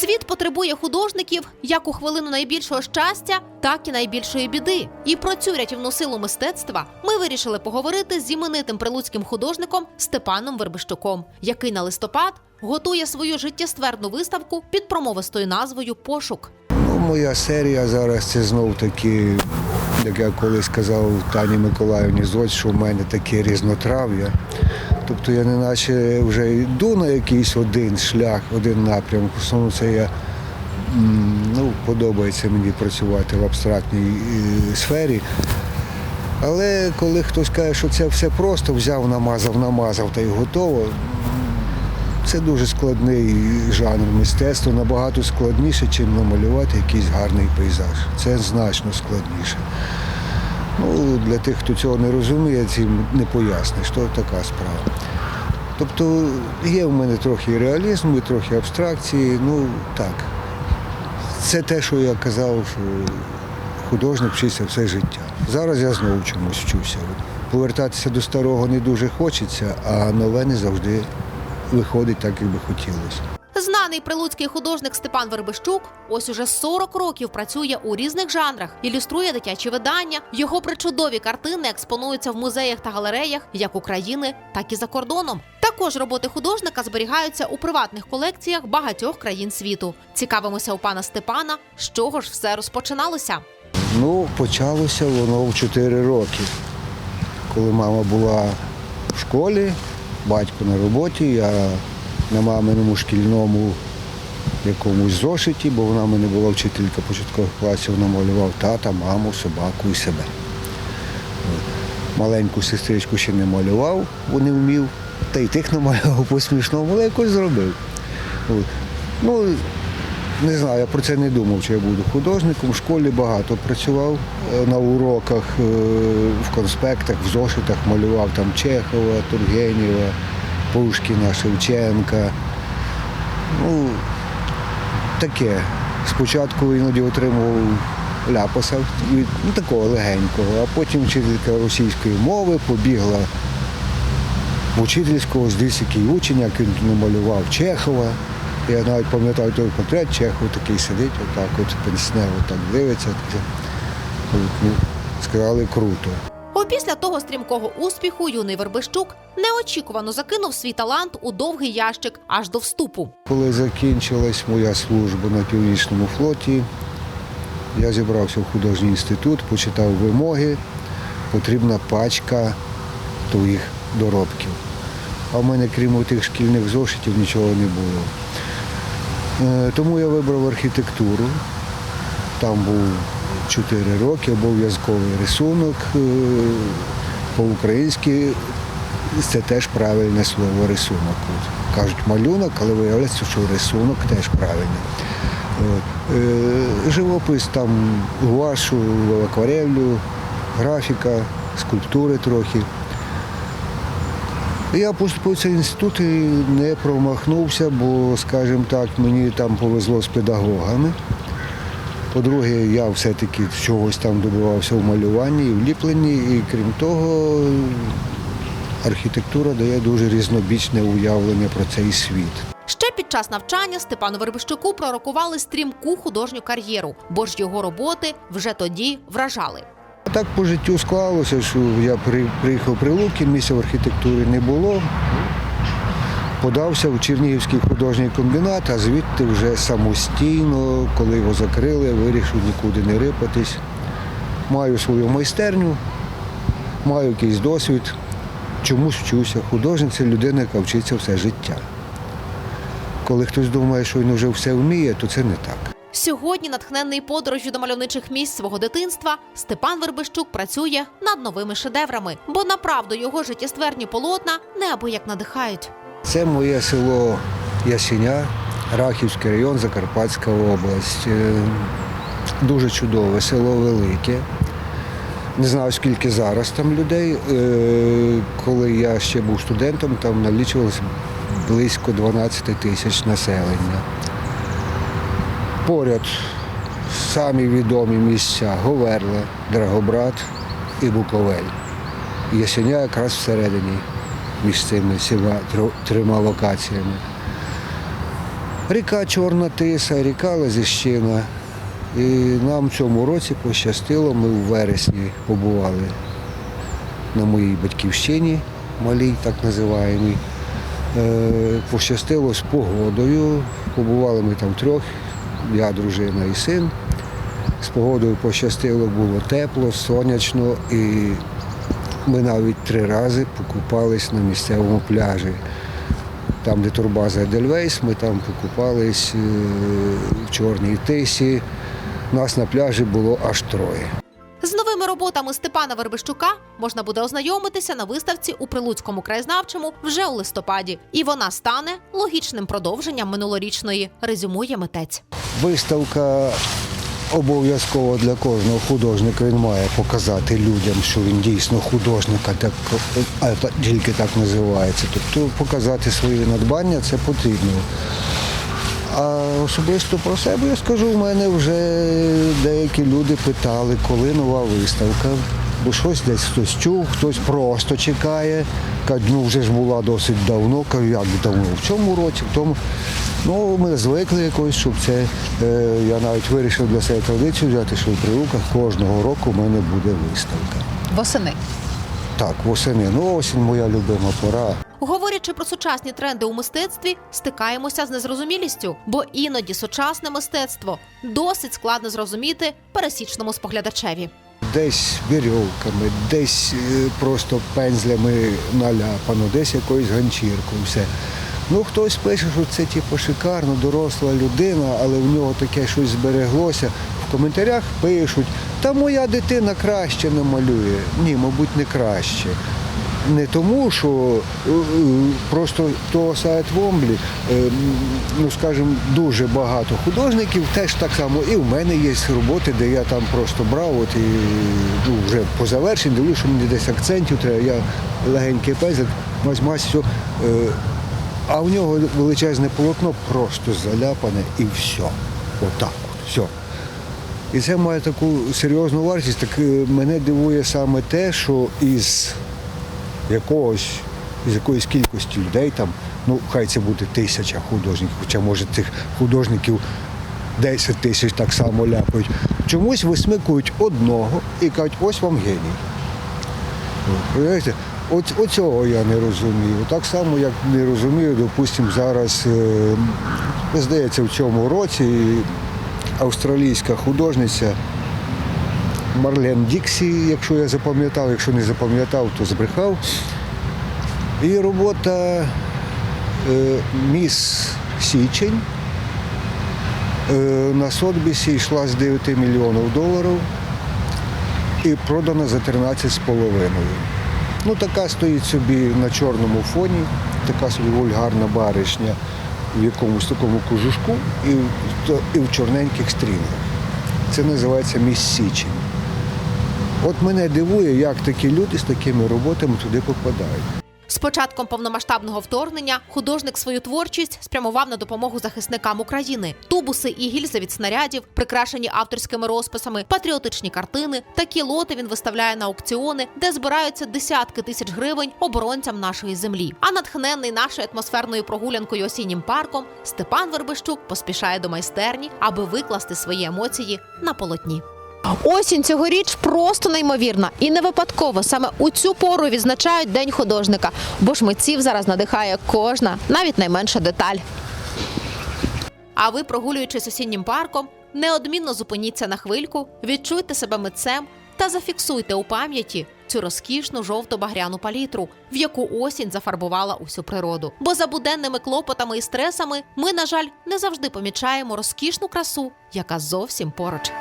Світ потребує художників як у хвилину найбільшого щастя, так і найбільшої біди. І про цю рятівну силу мистецтва ми вирішили поговорити з іменитим прилуцьким художником Степаном Вербищуком, який на листопад готує свою життєстверну виставку під промовистою назвою Пошук. Ну, моя серія зараз це знов таки, як я колись сказав Тані Миколаївні Зоць, що в мене таке різнотрав'я. Тобто я не наче вже йду на якийсь один шлях, один напрямок. В основному це я ну, подобається мені працювати в абстрактній е, сфері. Але коли хтось каже, що це все просто, взяв, намазав, намазав та й готово, це дуже складний жанр мистецтва, набагато складніше, ніж намалювати якийсь гарний пейзаж. Це значно складніше. Ну, для тих, хто цього не розуміє, цим не поясниш, що така справа. Тобто є в мене трохи реалізму, і трохи абстракції, ну так. Це те, що я казав, що художник вчиться все життя. Зараз я знову чомусь вчуся. Повертатися до старого не дуже хочеться, а нове не завжди виходить так, як би хотілося. Знаний прилуцький художник Степан Вербищук ось уже 40 років працює у різних жанрах, ілюструє дитячі видання. Його причудові картини експонуються в музеях та галереях як України, так і за кордоном. Також роботи художника зберігаються у приватних колекціях багатьох країн світу. Цікавимося у пана Степана, з чого ж все розпочиналося. Ну, почалося воно в 4 роки, коли мама була в школі, батько на роботі, я на маминому шкільному якомусь зошиті, бо вона в мене була вчителька початкових класів, намалював тата, маму, собаку і себе. Маленьку сестричку ще не малював, бо не вмів, та й тих намалював по смішному, але якось зробив. Ну, не знаю, я про це не думав, чи я буду художником. В школі багато працював е, на уроках, е, в конспектах, в зошитах малював там Чехова, Тургенєва, Пушкіна, Шевченка. Ну, таке. Спочатку іноді отримував ляпаса ну, такого легенького, а потім вчителька російської мови побігла в учительського, здесь який учень, як він намалював Чехова. Я навіть пам'ятаю той портрет, Чехов такий сидить, отак от пенсне, отак дивиться. Ну, сказали круто. Опісля того стрімкого успіху юний Вербищук неочікувано закинув свій талант у довгий ящик аж до вступу. Коли закінчилась моя служба на північному флоті, я зібрався в художній інститут, почитав вимоги, потрібна пачка твоїх доробків. А в мене, крім тих шкільних зошитів, нічого не було. Е, Тому я вибрав архітектуру. Там був 4 роки, обов'язковий рисунок. е, По-українськи це теж правильне слово рисунок. Кажуть малюнок, але виявляється, що рисунок теж правильний. От. Е, Живопис там гуашу, акварелю, графіка, скульптури трохи. Я поступив цей інститут і не промахнувся, бо, скажімо так, мені там повезло з педагогами. По-друге, я все-таки чогось там добивався в малюванні і в ліпленні, і крім того, архітектура дає дуже різнобічне уявлення про цей світ. Ще під час навчання Степану Вербищуку пророкували стрімку художню кар'єру, бо ж його роботи вже тоді вражали. Так по життю склалося, що я при- приїхав при Луки, місця в архітектурі не було. Подався в Чернігівський художній комбінат, а звідти вже самостійно, коли його закрили, вирішив нікуди не рипатись. Маю свою майстерню, маю якийсь досвід, чомусь вчуся. Художник це людина, яка вчиться все життя. Коли хтось думає, що він вже все вміє, то це не так. Сьогодні, натхненний подорожю до мальовничих місць свого дитинства, Степан Вербищук працює над новими шедеврами, бо направду його життєстверні полотна неабияк надихають. Це моє село Ясіня, Рахівський район, Закарпатська область. Е, Дуже чудове село велике. Не знаю, скільки зараз там людей. Е, Коли я ще був студентом, там налічувалося близько 12 тисяч населення. Поряд самі відомі місця Говерле, Драгобрат і Буковель. Ясеня якраз всередині між цими всіма трьома локаціями. Ріка Чорна Тиса, ріка Лазіщина. І нам в цьому році пощастило, ми у вересні побували на моїй батьківщині, малій, так називаємій. Е, Пощастило з погодою. Побували ми там трьох, я, дружина і син. З погодою пощастило, було тепло, сонячно, і ми навіть три рази покупались на місцевому пляжі. Там, де турбаза Едельвейс, ми там покупались е, в Чорній Тисі. Нас на пляжі було аж троє. З новими роботами Степана Вербищука можна буде ознайомитися на виставці у Прилуцькому краєзнавчому вже у листопаді, і вона стане логічним продовженням минулорічної, резюмує митець. Виставка обов'язково для кожного художника він має показати людям, що він дійсно художник, а так а тільки так називається. Тобто показати свої надбання це потрібно. А особисто про себе я скажу, в мене вже деякі люди питали, коли нова виставка. Бо щось десь хтось чув, хтось просто чекає. Кажуть, ну вже ж була досить давно. Кажу, як давно? В цьому році, в тому. Ну, ми звикли якось, щоб це. Е, я навіть вирішив для себе традицію взяти, що в Прилуках кожного року в мене буде виставка. Восени. Так, восени. Ну, осінь моя любима пора. Говорячи про сучасні тренди у мистецтві, стикаємося з незрозумілістю, бо іноді сучасне мистецтво досить складно зрозуміти пересічному споглядачеві. Десь вірьовками, десь е, просто пензлями наляпано, десь якоюсь ганчіркою. Все. Ну, хтось пише, що це типу шикарно, доросла людина, але в нього таке щось збереглося. В коментарях пишуть, та моя дитина краще не малює. Ні, мабуть, не краще. Не тому, що е, е, просто того сайт Вомблі, е, ну скажімо, дуже багато художників, теж так само. І в мене є роботи, де я там просто брав, от і ну, вже по завершенні, дивлюсь, що мені десь акцентів треба, я легенький мась все. А в нього величезне полотно просто заляпане і все. Отак от, все. І це має таку серйозну вартість. Так е, мене дивує саме те, що із якогось, із якоїсь кількості людей там, ну хай це буде тисяча художників, хоча може цих художників 10 тисяч так само ляпають. Чомусь висмикують одного і кажуть, ось вам геній. От, оцього я не розумію. Так само, як не розумію, допустимо, зараз, е, здається, в цьому році австралійська художниця Марлен Діксі, якщо я запам'ятав, якщо не запам'ятав, то збрехав. Її робота е, Міс Січень е, на Сотбісі йшла з 9 мільйонів доларів і продана за 13,5. Ну, така стоїть собі на чорному фоні, така собі вульгарна баришня в якомусь такому кожушку і, в- і в чорненьких стрінах. Це називається міс Січень. От мене дивує, як такі люди з такими роботами туди попадають. З початком повномасштабного вторгнення художник свою творчість спрямував на допомогу захисникам України. Тубуси і гільзи від снарядів, прикрашені авторськими розписами, патріотичні картини. Такі лоти він виставляє на аукціони, де збираються десятки тисяч гривень оборонцям нашої землі. А натхненний нашою атмосферною прогулянкою осіннім парком Степан Вербищук поспішає до майстерні, аби викласти свої емоції на полотні. Осінь цьогоріч просто неймовірна і не випадково саме у цю пору відзначають День художника, бо ж митців зараз надихає кожна, навіть найменша деталь. А ви, прогулюючись осіннім парком, неодмінно зупиніться на хвильку, відчуйте себе митцем та зафіксуйте у пам'яті цю розкішну жовто-багряну палітру, в яку осінь зафарбувала усю природу. Бо за буденними клопотами і стресами ми, на жаль, не завжди помічаємо розкішну красу, яка зовсім поруч.